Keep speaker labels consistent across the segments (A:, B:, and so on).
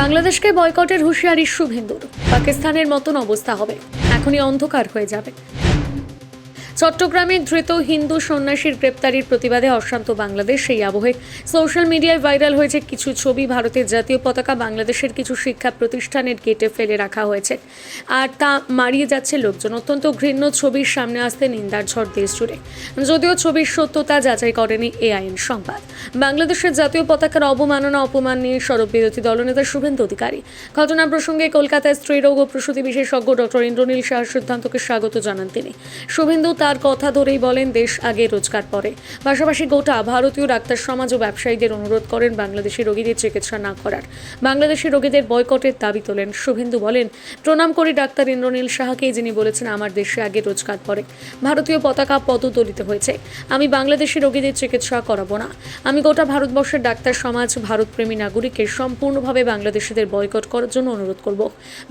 A: বাংলাদেশকে বয়কটের হুঁশিয়ারি শুভেন্দুর। পাকিস্তানের মতন অবস্থা হবে। এখনই অন্ধকার হয়ে যাবে। চট্টগ্রামে ধৃত হিন্দু সন্ন্যাসীর গ্রেপ্তারির প্রতিবাদে অশান্ত বাংলাদেশ সেই আবহে। সোশ্যাল মিডিয়ায় ভাইরাল হয়েছে কিছু ছবি। ভারতের জাতীয় পতাকা বাংলাদেশের কিছু শিক্ষা প্রতিষ্ঠানের গেটে ফেলে রাখা হয়েছে। আর তা মারিয়ে যাচ্ছে লোকজন। অত্যন্ত ঘৃণ্য ছবির সামনে আসতে নিন্দার ঝড় দেশ জুড়ে। যদিও ছবির সত্যতা যাচাই করেনি এআইএন সংবাদ। বাংলাদেশের জাতীয় পতাকার অবমাননা, অপমান নিয়ে সড়ক বিরোধী দলনেতা শুভেন্দু অধিকারী। ঘটনা প্রসঙ্গে কলকাতায় স্ত্রীরোগ ও প্রসূতি বিশেষজ্ঞ ডক্টর ইন্দ্রনীল শাহ সিদ্ধান্তকে স্বাগত জানান তিনি। শুভেন্দু তার কথা ধরেই বলেন, দেশ আগে রোজগার পরে পাশাপাশি গোটা ভারতীয় ডাক্তার সমাজ ও ব্যবসায়ীদের অনুরোধ করেন বাংলাদেশি রোগীদের চিকিৎসা না করার। বাংলাদেশি রোগীদের বয়কটের দাবি তোলেন। শুভেন্দু বলেন, প্রণাম করি ডাক্তার ইন্দ্রনীল শাহকে যিনি বলেছেন, আমার দেশে আগে রোজগার পরে ভারতীয় পতাকা পদদলিত হয়েছে। আমি বাংলাদেশি রোগীদের চিকিৎসা করাবো না। আমি গোটা ভারতবর্ষের ডাক্তার সমাজ, ভারতপ্রেমী নাগরিককে সম্পূর্ণভাবে বাংলাদেশিদের বয়কট করার জন্য অনুরোধ করব।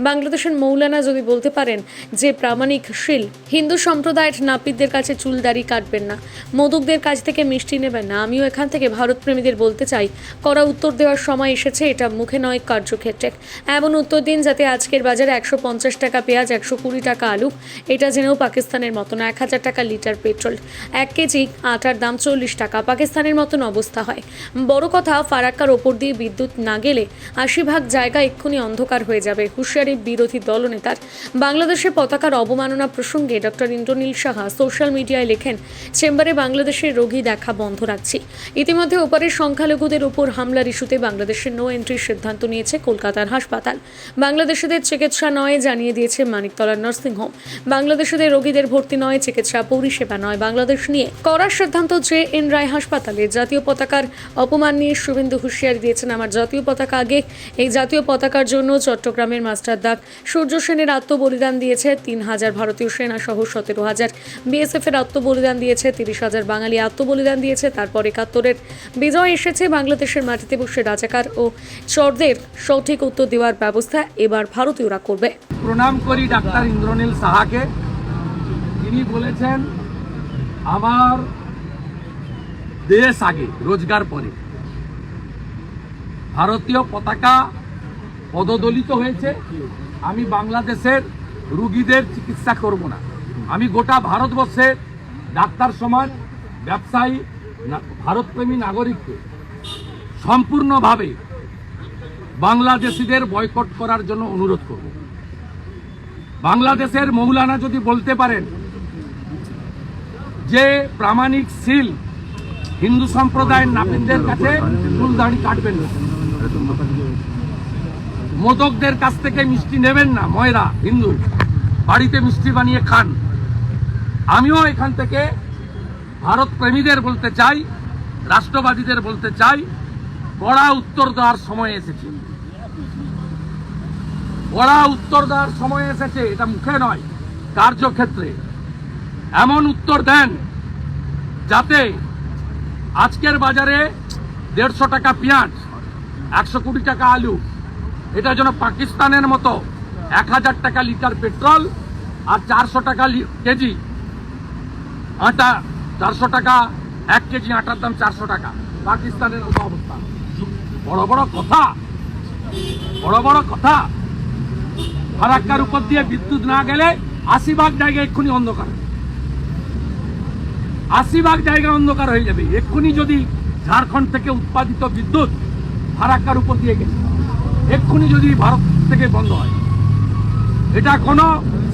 A: বাংলাদেশের মৌলানা যদি বলতে পারেন, যে প্রামাণিক শীল, হিন্দু সম্প্রদায়ের নাপিতদের কাছে চুল দাড়ি কাটবেন না। মোদকদের কাছ থেকে মিষ্টি নেবেন না। আমিও এখান থেকে ভারতপ্রেমীদের বলতে চাই করা উত্তর দেওয়ার সময় এসেছে, এটা মুখে নয়, কার্যক্ষেত্রে। এমন উত্তর দিন যাতে আজকের বাজারে একশো পঞ্চাশ টাকা পেঁয়াজ, একশো কুড়ি টাকা আলু, এটা জেনেও পাকিস্তানের মতন এক হাজার টাকা লিটার পেট্রোল। এক কেজি আটার দাম চল্লিশ টাকা, পাকিস্তানের মতন অবস্থা হয়। বড় কথা, ফারাক্কার ওপর দিয়ে বিদ্যুৎ না গেলে আশি ভাগ জায়গা এক্ষুনি অন্ধকার হয়ে যাবে, হুঁশিয়ারি বিরোধী দলনেতার। বাংলাদেশের পতাকার অবমাননা প্রসঙ্গে ডক্টর ইন্দ্রনীল সাহা সোশ্যাল মিডিয়ায় লেখেন, চেম্বারে বাংলাদেশের রোগী দেখা বন্ধ রাখছি। ইতিমধ্যে ওপারের সংখ্যালঘুদের উপর হামলার ইস্যুতে বাংলাদেশের নো এন্ট্রির সিদ্ধান্ত নিয়েছে কলকাতার হাসপাতাল। বাংলাদেশিদের চিকিৎসা নয় জানিয়ে দিয়েছে মানিকতলার নার্সিংহোম বাংলাদেশিদের রোগীদের ভর্তি নয়, চিকিৎসা, পরিষেবা নয়, বাংলাদেশ নিয়ে। করার সিদ্ধান্ত জে এন রায় হাসপাতালে। জাতীয় পতাকার অপমান নিয়ে শুভেন্দু হুঁশিয়ারি দিয়েছেন আমার জাতীয় পতাকা আগে। এই জাতীয় পতাকার জন্য চট্টগ্রামের মাস্টার দাগ সূর্য সেনের আত্মবলিদান দিয়েছে তিন হাজার ভারতীয় সেনা সহ সতেরো হাজার। বিএসএফ এর আত্মবলিদান দিয়েছে, তিরিশ হাজার বাঙালি আত্মবলিদান দিয়েছে, তারপর একাত্তরের বিজয় এসেছে, বাংলাদেশের মাটিতে বসে রাজাকার ও চরদের সঠিক উত্তর দেওয়ার ব্যবস্থা এবার ভারতীয়রা করবে।
B: প্রণাম করি ডাক্তার ইন্দ্রনীল সাহাকে। তিনি বলেছেন, আমার দেশ আগে, রোজগার পরে। ভারতীয় পতাকা পদদলিত হয়েছে। আমি বাংলাদেশের রুগীদের চিকিৎসা করব না। আমি গোটা ভারতবর্ষে ডাক্তার সমাজ, ব্যবসায়ী ভারতপ্রেমী নাগরিককে সম্পূর্ণভাবে বাংলাদেশিদের বয়কট করার জন্য অনুরোধ করব। বাংলাদেশের মৌলানা যদি বলতে পারেন যে প্রামাণিক সিল হিন্দু সম্প্রদায়ের নাপিতদের কাছে চুল দাড়ি কাটবেন না। মোদকদের কাছ থেকে মিষ্টি নেবেন না, ময়রা, হিন্দু, বাড়িতে মিষ্টি বানিয়ে খান। আমিও এখান থেকে ভারত প্রেমীদের বলতে চাই, রাষ্ট্রবাদীদের বলতে চাই কড়া উত্তর দেওয়ার সময় এসেছে। কড়া উত্তর দেওয়ার সময় এসেছে, এটা মুখে নয়, কার্যক্ষেত্রে। এমন উত্তর দেন যাতে আজকের বাজারে দেড়শো টাকা পেঁয়াজ, একশো কুড়ি টাকা আলু, এটা যেন পাকিস্তানের মতো এক হাজার টাকা লিটার পেট্রোল আর চারশো টাকা কেজি আটা চারশো টাকা, এক কেজি আটার দাম চারশো টাকা। পাকিস্তানের মতো অবস্থা। বড় বড় কথা, বড় বড় কথা। ফারাক্কার উপর দিয়ে বিদ্যুৎ না গেলে আশি ভাগ জায়গা এক্ষুনি অন্ধকার। আশি ভাগ জায়গা অন্ধকার হয়ে যাবে। এক্ষুনি যদি ঝাড়খণ্ড থেকে উৎপাদিত বিদ্যুৎ ফারাক্কার উপর দিয়ে গেছে, এক্ষুনি যদি ভারত থেকে বন্ধ হয়। এটা কোনো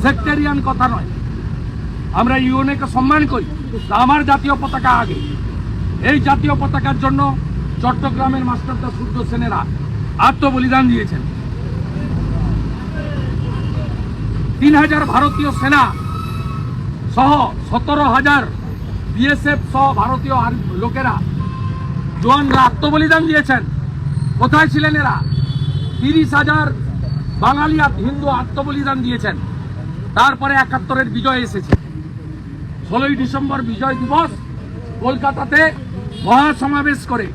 B: সেক্টেরিয়ান কথা নয়। আমরা ইউএনএকে সম্মান করি। আমার জাতীয় পতাকা আগে। এই জাতীয় পতাকার জন্য চট্টগ্রামের মাস্টারদা সূর্য সেনেরা আত্মবলিদান দিয়েছেন। তিন হাজার ভারতীয় সেনা সহ সতেরো হাজার বিএসএফ সহ ভারতীয় লোকেরা জোয়ানরা আত্মবলিদান দিয়েছেন। কোথায় ছিলেন এরা? তিরিশ হাজার বাঙালি হিন্দু আত্মবলিদান দিয়েছেন। তারপরে একাত্তরের বিজয় এসেছে। ষোলোই ডিসেম্বর বিজয় দিবস কলকাতাতে মহাসমাবেশ করে।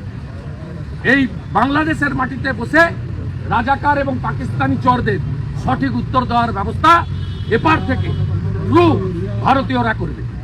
B: এই বাংলাদেশের মাটিতে বসে রাজাকার এবং পাকিস্তানি চরদের সঠিক উত্তর দেওয়ার ব্যবস্থা এপার থেকে রু ভারতীয়রা করবে।